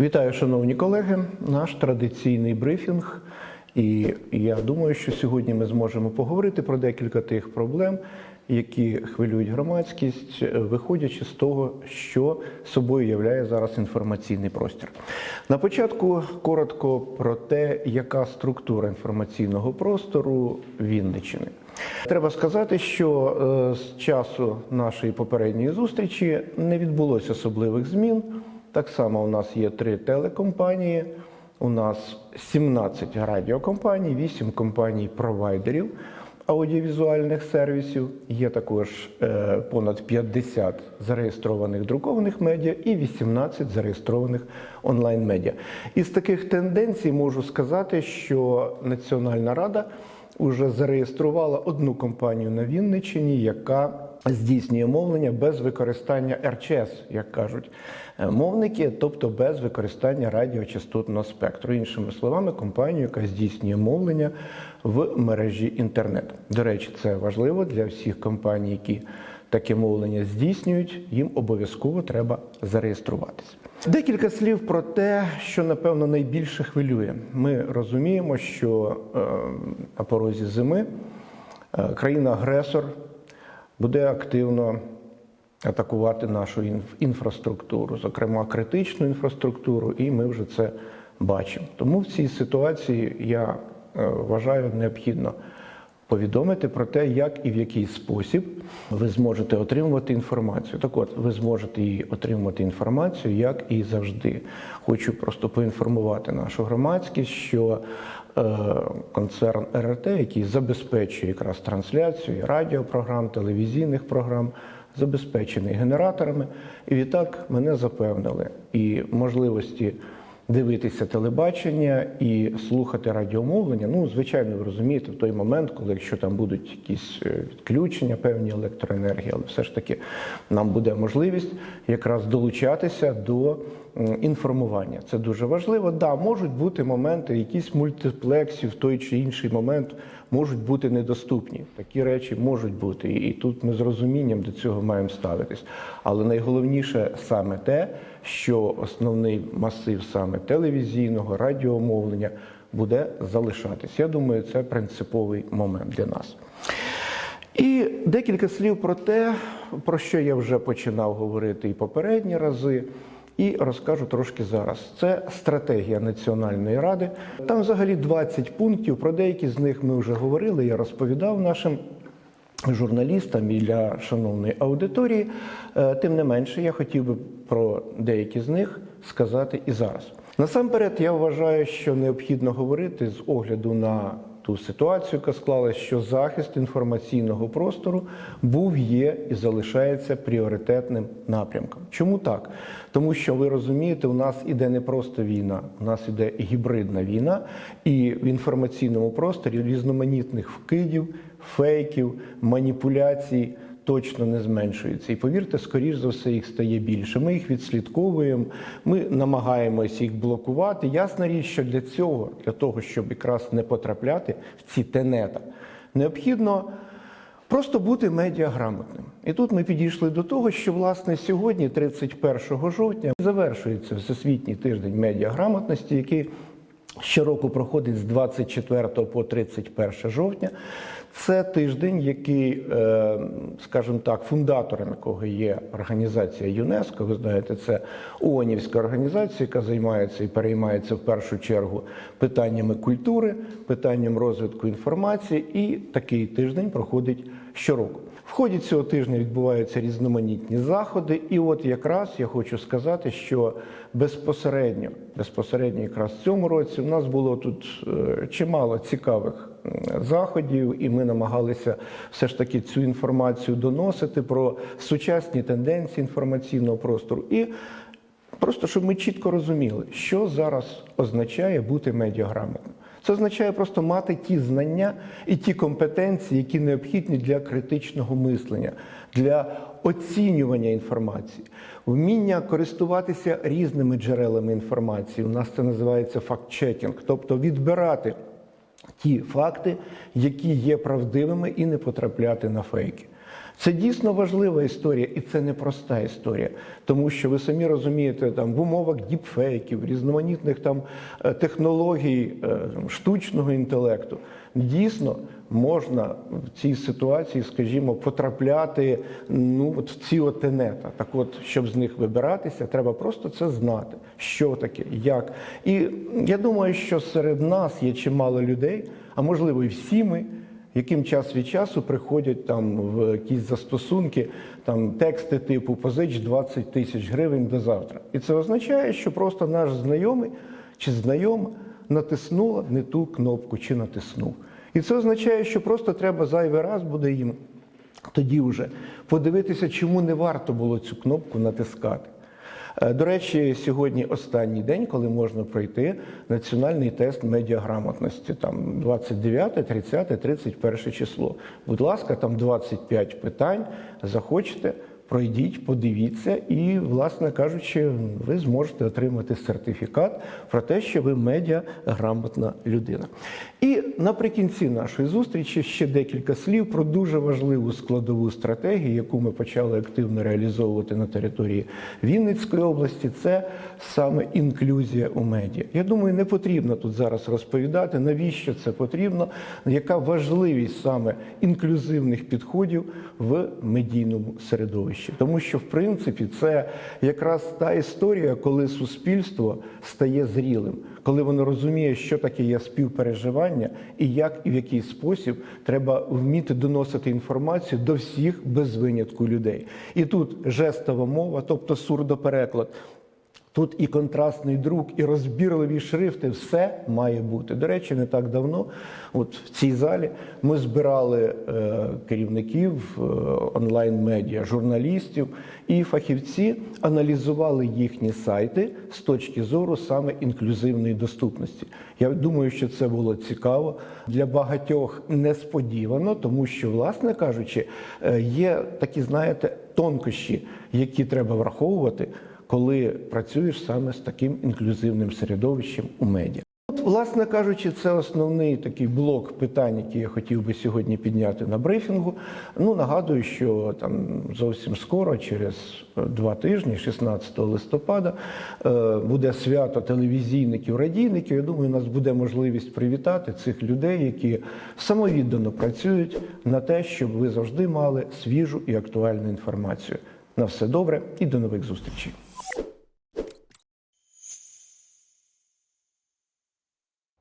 Вітаю, шановні колеги. Наш традиційний брифінг. І я думаю, що сьогодні ми зможемо поговорити про декілька тих проблем, які хвилюють громадськість, виходячи з того, що собою являє зараз інформаційний простір. На початку коротко про те, яка структура інформаційного простору Вінниччини. Треба сказати, що е, з часу нашої попередньої зустрічі не відбулося особливих змін. Так само у нас є три телекомпанії, у нас 17 радіокомпаній, 8 компаній-провайдерів аудіовізуальних сервісів. Є також е, понад 50 зареєстрованих друкованих медіа і 18 зареєстрованих онлайн-медіа. Із таких тенденцій можу сказати, що Національна рада вже зареєструвала одну компанію на Вінниччині, яка здійснює мовлення без використання РЧС, як кажуть е, мовники, тобто без використання радіочастотного спектру. Іншими словами, компанію, яка здійснює мовлення в мережі інтернет. До речі, це важливо для всіх компаній, які таке мовлення здійснюють, їм обов'язково треба зареєструватися. Декілька слів про те, що напевно найбільше хвилює. Ми розуміємо, що е, на порозі зими е, країна-агресор буде активно атакувати нашу інф- інфраструктуру, зокрема критичну інфраструктуру, і ми вже це бачимо. Тому в цій ситуації я е, вважаю необхідно повідомити про те, як і в який спосіб ви зможете отримувати інформацію. Так от, ви зможете її отримувати інформацію, як і завжди. Хочу просто поінформувати нашу громадськість, що е, концерн РРТ, який забезпечує якраз трансляцію радіопрограм, телевізійних програм, забезпечений генераторами. І відтак мене запевнили і можливості дивитися телебачення і слухати радіомовлення. Ну, звичайно, ви розумієте, в той момент, коли якщо там будуть якісь е, відключення, певні електроенергії, але все ж таки нам буде можливість якраз долучатися до інформування. Це дуже важливо. Да, можуть бути моменти, якісь мультиплексів той чи інший момент можуть бути недоступні. Такі речі можуть бути, і тут ми з розумінням до цього маємо ставитись. Але найголовніше саме те, що основний масив саме телевізійного радіомовлення буде залишатись. Я думаю, це принциповий момент для нас. І декілька слів про те, про що я вже починав говорити і попередні рази, і розкажу трошки зараз. Це стратегія Національної ради. Там взагалі 20 пунктів. Про деякі з них ми вже говорили. Я розповідав нашим журналістам і для шановної аудиторії. Е, Тим не менше, я хотів би про деякі з них сказати і зараз. Насамперед, я вважаю, що необхідно говорити з огляду на ту ситуацію, яка склалась, що захист інформаційного простору був, є і залишається пріоритетним напрямком. Чому так? Тому що ви розумієте, у нас іде не просто війна, у нас іде гібридна війна, і в інформаційному просторі різноманітних вкидів, фейків, маніпуляцій точно не зменшується. І повірте, скоріш за все їх стає більше. Ми їх відслідковуємо, ми намагаємось їх блокувати. Ясна річ, що для цього, для того, щоб якраз не потрапляти в ці тенета, необхідно. Просто бути медіаграмотним. І тут ми підійшли до того, що власне сьогодні, 31 жовтня, завершується Всесвітній тиждень медіаграмотності, який щороку проходить з 24 по 31 жовтня. Це тиждень, який, е, скажімо так, фундатором якого є організація ЮНЕСКО. Ви знаєте, це ООНівська організація, яка займається і переймається в першу чергу питаннями культури, питанням розвитку інформації. І такий тиждень проходить щороку. В ході цього тижня відбуваються різноманітні заходи, і от якраз я хочу сказати, що безпосередньо, безпосередньо якраз в цьому році у нас було тут е, чимало цікавих заходів, і ми намагалися все ж таки цю інформацію доносити про сучасні тенденції інформаційного простору. І Просто щоб ми чітко розуміли, що зараз означає бути медіаграмотним. Це означає просто мати ті знання і ті компетенції, які необхідні для критичного мислення, для оцінювання інформації, вміння користуватися різними джерелами інформації. У нас це називається факт-чекінг, тобто відбирати ті факти, які є правдивими, і не потрапляти на фейки. Це дійсно важлива історія, і це непроста історія, тому що ви самі розумієте, там в умовах діпфейків, різноманітних там е, технологій е, штучного інтелекту дійсно можна в цій ситуації, скажімо, потрапляти ну от в ці отенета. Так, от щоб з них вибиратися, треба просто це знати, що таке, як. І я думаю, що серед нас є чимало людей, а можливо, і всі ми яким час від часу приходять там в якісь застосунки, там тексти типу позич 20 тисяч гривень до завтра. І це означає, що просто наш знайомий чи знайома натиснула не ту кнопку чи натиснув. І це означає, що просто треба зайвий раз буде їм тоді вже подивитися, чому не варто було цю кнопку натискати. Е, До речі, сьогодні останній день, коли можна пройти національний тест медіаграмотності. Там 29, 30, 31 число. Будь ласка, там 25 питань. Захочете, пройдіть, подивіться, і, власне кажучи, ви зможете отримати сертифікат про те, що ви медіаграмотна людина. І наприкінці нашої зустрічі ще декілька слів про дуже важливу складову стратегію, яку ми почали активно реалізовувати на території Вінницької області. Це саме інклюзія у медіа. Я думаю, не потрібно тут зараз розповідати, навіщо це потрібно, яка важливість саме інклюзивних підходів в медійному середовищі. Тому що, в принципі, це якраз та історія, коли суспільство стає зрілим, коли воно розуміє, що таке є співпереживання, і як і в який спосіб треба вміти доносити інформацію до всіх без винятку людей. І тут жестова мова, тобто сурдопереклад. Тут і контрастний друк, і розбірливі шрифти, все має бути. До речі, не так давно, от в цій залі, ми збирали е, керівників е, онлайн-медіа, журналістів, і фахівці аналізували їхні сайти з точки зору саме інклюзивної доступності. Я думаю, що це було цікаво для багатьох несподівано, тому що, власне кажучи, е, є такі, знаєте, тонкощі, які треба враховувати коли працюєш саме з таким інклюзивним середовищем у медіа. От, власне кажучи, це основний такий блок питань, які я хотів би сьогодні підняти на брифінгу. Ну нагадую, що там зовсім скоро, через два тижні, 16 листопада, е, буде свято телевізійників, радійників. Я думаю, у нас буде можливість привітати цих людей, які самовіддано працюють на те, щоб ви завжди мали свіжу і актуальну інформацію. На все добре і до нових зустрічей.